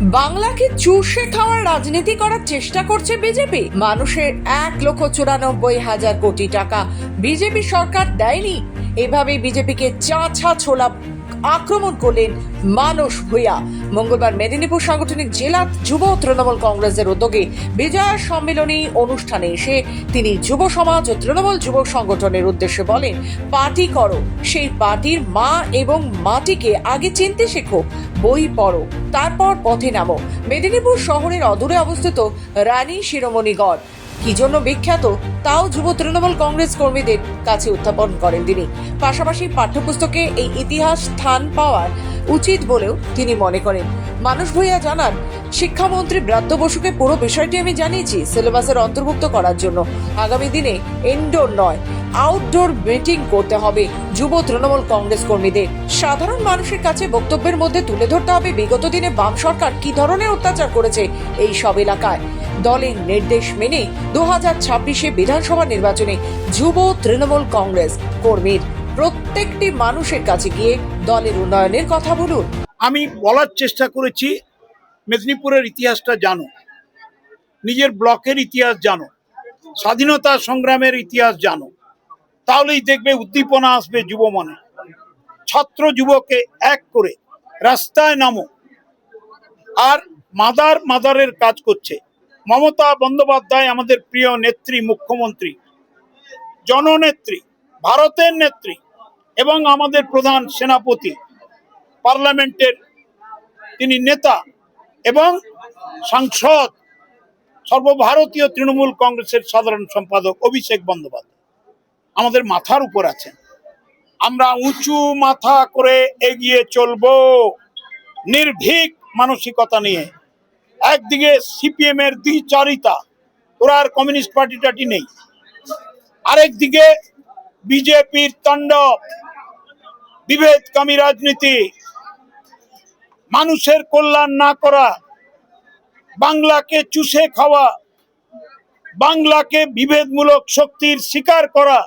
বাংলাকে চুষে খাওয়ার রাজনীতি করার চেষ্টা করছে বিজেপি। মানুষের এক লক্ষ চুরানব্বই হাজার কোটি টাকা বিজেপি সরকার দেয়নি। এভাবে বিজেপিকে চাঁচা ছোলা আক্রমণ করলেন মানস ভূঁইয়া। মঙ্গলবার মেদিনীপুর সাংগঠনিক জেলা যুব তৃণমূল কংগ্রেসের উদ্যোগে বিজয়া সম্মেলনী অনুষ্ঠানে এসে তিনি যুব সমাজ ও তৃণমূল যুব সংগঠনের উদ্দেশ্যে বলেন, পার্টি করো। সেই পার্টির মা এবং মাটিকে আগে চিনতে শেখো, বই পড়ো, তারপর পথে নামো। মেদিনীপুর শহরের অদূরে অবস্থিত রানী শিরোমণিগড়। কি জন্য বিখ্যাত? তাও যুব তৃণমূল কংগ্রেস কর্মীদের কাছে উত্থাপন করেন তিনি। পাশাপাশি পাঠ্যপুস্তকে এই ইতিহাস স্থান পাওয়ার উচিত বলেও তিনি মনে করেন। মানুষ ভূঁইয়া জানান, শিক্ষামন্ত্রী ব্রাত্য বসুকে পুরো বিষয়টি আমি জানিয়েছি সিলেবাসের অন্তর্ভুক্ত করার জন্য। আগামী দিনে ইনডোর নয় আউটডোর মিটিং করতে হবে যুব তৃণমূল কংগ্রেস কর্মীদের। সাধারণ মানুষের কাছে বক্তব্যের মধ্যে তুলে ধরতে হবে বিগত দিনে বাম সরকার কি ধরনের অত্যাচার করেছে এই সব এলাকায়। দলের নির্দেশ মেনে দু হাজার ছাব্বিশে বিধানসভা নির্বাচনে যুব তৃণমূল কংগ্রেস কর্মীর প্রত্যেকটি মানুষের কাছে গিয়ে দলের উন্নয়নের কথা বলুন। আমি বলার চেষ্টা করেছি, মেদিনীপুরের ইতিহাসটা জানো, নিজের ব্লকের ইতিহাস জানো, স্বাধীনতা সংগ্রামের ইতিহাস জানো, তাহলেই দেখবে উদ্দীপনা আসবে যুব মনে। ছাত্র যুবকে এক করে রাস্তায় নামো, আর মাদার মাদারের কাজ করছে। মমতা বন্দ্যোপাধ্যায় আমাদের প্রিয় নেত্রী, মুখ্যমন্ত্রী, জননেত্রী, ভারতের নেত্রী এবং আমাদের প্রধান সেনাপতি, পার্লামেন্টের তিনি নেতা এবং সাংসদ, সর্বভারতীয় তৃণমূল কংগ্রেসের সাধারণ সম্পাদক অভিষেক বন্দ্যোপাধ্যায়। আমাদের মাথার উপর আছেন। আমরা উঁচু মাথা করে এগিয়ে চলবো। নির্ভীক মানসিকতা নিয়ে একদিকে সিপিএম এর দ্বিচারিতা, ওরা আর কমিউনিস্ট পার্টি টাটি নেই। আরেকদিকে বিজেপির তাণ্ডব, বিভেদকামী রাজনীতি, মানুষের কল্যাণ না করা, বাংলাকে চুষে খাওয়া, বাংলাকে বিভেদমূলক শক্তির শিকার করা